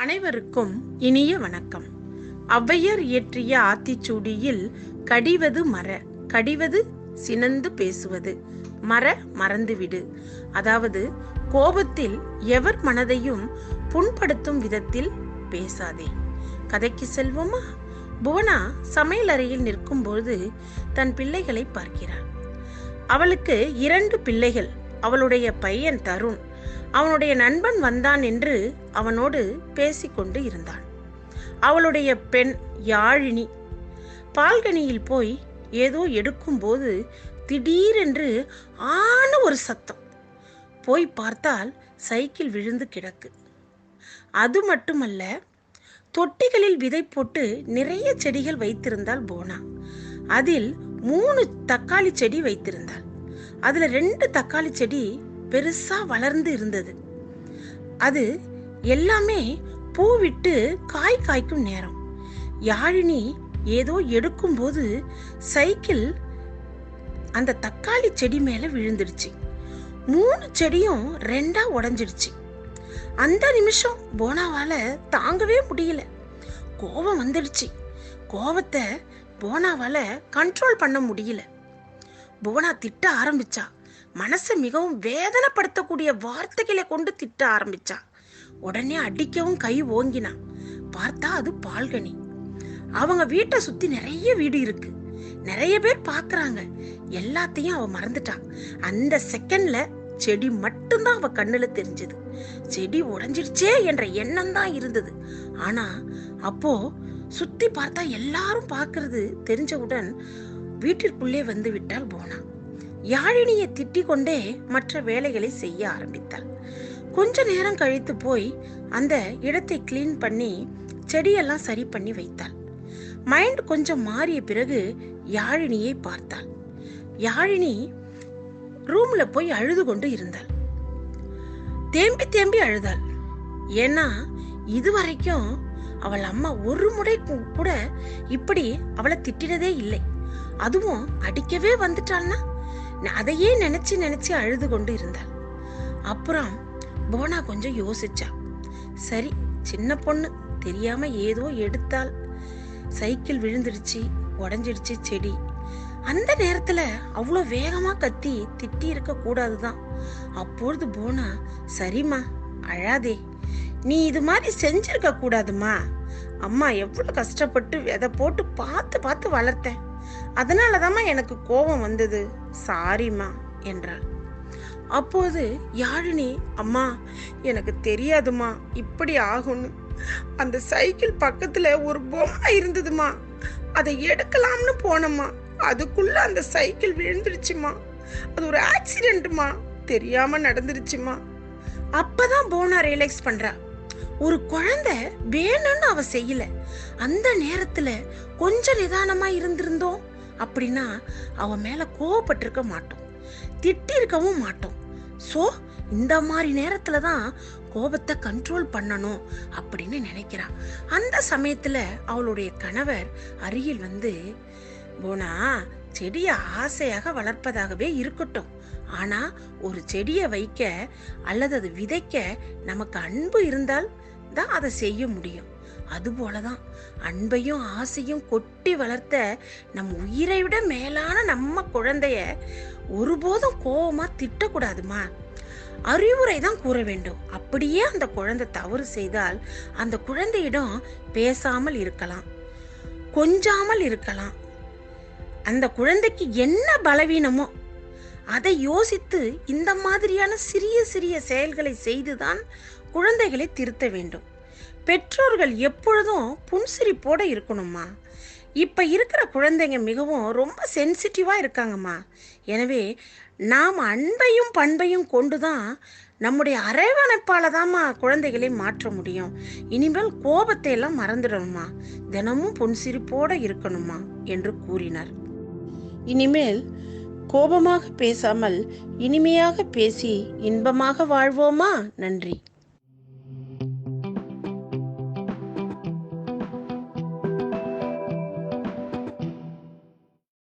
அனைவருக்கும் இனிய வணக்கம். ஔவையர் இயற்றிய ஆத்திச்சூடியில் கடிவது மர கடிவது சினந்து பேசுவது. மற மறந்துவிடு. அதாவது கோபத்தில் எவர் மனதையும் புண்படுத்தும் விதத்தில் பேசாதே. கதைக்கு செல்வோமா? புவனா சமையல் அறையில் நிற்கும்போது தன் பிள்ளைகளை பார்க்கிறாள் அவளுக்கு இரண்டு பிள்ளைகள். அவளுடைய பையன் தருண். அவனுடைய நண்பன் வந்தான் என்று அவனோடு பேசிக்கொண்டு இருந்தான். அவளுடைய பெண் யாழினி பால்கனியில் போய் ஏதோ எடுக்கும்போது திடீரென்று ஆன ஒரு சத்தம். போய் பார்த்தால் சைக்கிள் விழுந்து கிடக்கு. அது மட்டுமல்ல தொட்டிகளில் விதை போட்டு நிறைய செடிகள் வைத்திருந்தால் போனா. அதில் மூணு தக்காளி செடி வைத்திருந்தாள். அதுல ரெண்டு தக்காளி செடி பெருசா வளர்ந்து இருந்தது. அது எல்லாமே பூ விட்டு காய் காய்க்கும் நேரம். யாழினி ஏதோ எடுக்கும்போது சைக்கிள் அந்த தக்காளி செடி மேல விழுந்துடுச்சு. மூணு செடியும் ரெண்டா உடஞ்சிடுச்சு. அந்த நிமிஷம் போனாவால தாங்கவே முடியல. கோபம் வந்துடுச்சு. கோபத்தை போனாவால கண்ட்ரோல் பண்ண முடியல. போனா திட்ட ஆரம்பிச்சா. மனசை மிகவும் வேதனைப்படுத்தக்கூடிய வார்த்தைகளை கொண்டு திட்ட ஆரம்பிச்சா உடனே அடிக்கவும் கை ஓங்கினான். பார்த்தா அது பால்கனி. அவங்க வீட்டை சுத்தி நிறைய வீடு இருக்கு. நிறைய பேர் பாக்குறாங்க. எல்லாத்தையும் அவ மறந்துட்டான். அந்த செகண்ட்ல செடி மட்டும்தான் அவ கண்ணுல தெரிஞ்சது. செடி உடஞ்சிடுச்சே என்ற எண்ணம் தான் இருந்தது. ஆனா அப்போ சுத்தி பார்த்தா எல்லாரும் பாக்குறது தெரிஞ்சவுடன் வீட்டிற்குள்ளே வந்து விட்டால் போனான். யாழினியை திட்டிக் கொண்டே மற்ற வேலைகளை செய்ய ஆரம்பித்தாள். கொஞ்ச நேரம் கழித்து போய் அந்த இடத்தை கிளீன் பண்ணி செடியெல்லாம் சரி பண்ணி வைத்தாள். மைண்ட் கொஞ்சம் மாறிய பிறகு யாழினியை பார்த்தாள். யாழினி ரூம்ல போய் அழுது கொண்டு இருந்தாள். தேம்பி தேம்பி அழுதாள். ஏன்னா இதுவரைக்கும் அவள் அம்மா ஒரு முறை கூட இப்படி அவளை திட்டினதே இல்லை. அதுவும் அடிக்கவே வந்துட்டாள்னா? அதையே நினைச்சு நினைச்சு அழுது கொண்டு இருந்தாள். அப்புறம் போனா கொஞ்சம் யோசிச்சா சரி சின்ன பொண்ணு தெரியாம ஏதோ எடுத்தாள். சைக்கிள் விழுந்துடுச்சு உடஞ்சிடுச்சு செடி. அந்த நேரத்துல அவ்வளோ வேகமா கத்தி திட்டி இருக்க கூடாதுதான். அப்பொழுது போனா சரிம்மா அழாதே நீ இது மாதிரி செஞ்சிருக்க கூடாதுமா. அம்மா எவ்வளவு கஷ்டப்பட்டு விதை போட்டு பார்த்து பார்த்து வளர்த்தேன். அதனாலதாம்மா எனக்கு கோபம் வந்தது. சாரிம்மா என்றாள். அப்போது யாழினி அம்மா எனக்கு தெரியாதுமா இப்படி ஆகும்னு. அந்த சைக்கிள் பக்கத்துல ஒரு பொம்மை இருந்ததுமா அதை எடுக்கலாம்னு போனம்மா. அதுக்குள்ள அந்த சைக்கிள் விழுந்துருச்சுமா அது ஒரு ஆக்சிடென்ட்மா தெரியாம நடந்துருச்சுமா அப்பதான் போனா ரியலைஸ் பண்றா. ஒரு குழந்தை வேணும்னு அவ செய்யல. அந்த நேரத்துல கொஞ்சம் நிதானமா இருந்திருந்தோம். அப்படின்னா அவன் மேல கோவப்பட்டிருக்க மாட்டோம். திட்டி இருக்கவும் மாட்டோம். சோ இந்த மாதிரி நேரத்துல தான் கோபத்தை கண்ட்ரோல் பண்ணணும் அப்படின்னு நினைக்கிறா. அந்த சமயத்துல அவளுடைய கணவர் அருகில் வந்து போனா செடியை ஆசையாக வளர்ப்பதாகவே இருக்கட்டும். ஆனா ஒரு செடியை வைக்க அல்லது அது விதைக்க நமக்கு அன்பு இருந்தால் தான் அதை செய்ய முடியும். அதுபோலதான் அன்பையும் ஆசையும் கொட்டி வளர்த்த நம் உயிரை விட மேலான நம்ம குழந்தைய ஒருபோதும் கோவமா திட்டக்கூடாதுமா? அறிவுரை தான் கூற வேண்டும். அப்படியே அந்த குழந்தை தவறு செய்தால் அந்த குழந்தையிடம் பேசாமல் இருக்கலாம். கொஞ்சாமல் இருக்கலாம். அந்த குழந்தைக்கு என்ன பலவீனமோ அதை யோசித்து இந்த மாதிரியான சிறிய சிறிய செயல்களை செய்துதான் குழந்தைகளை திருத்த வேண்டும். பெற்றோர்கள் எப்பொழுதும் புன்சிரிப்போட இருக்கணும்மா. இப்போ இருக்கிற குழந்தைங்க மிகவும் ரொம்ப சென்சிட்டிவாக இருக்காங்கம்மா. எனவே நாம் அன்பையும் பண்பையும் கொண்டு தான் நம்முடைய அரவணைப்பால் தாம்மா குழந்தைகளை மாற்ற முடியும். இனிமேல் கோபத்தை எல்லாம் மறந்துடணுமா தினமும் புன்சிரிப்போட இருக்கணுமா என்று கூறினார். இனிமேல் கோபமாக பேசாமல் இனிமையாக பேசி இன்பமாக வாழ்வோமா? நன்றி.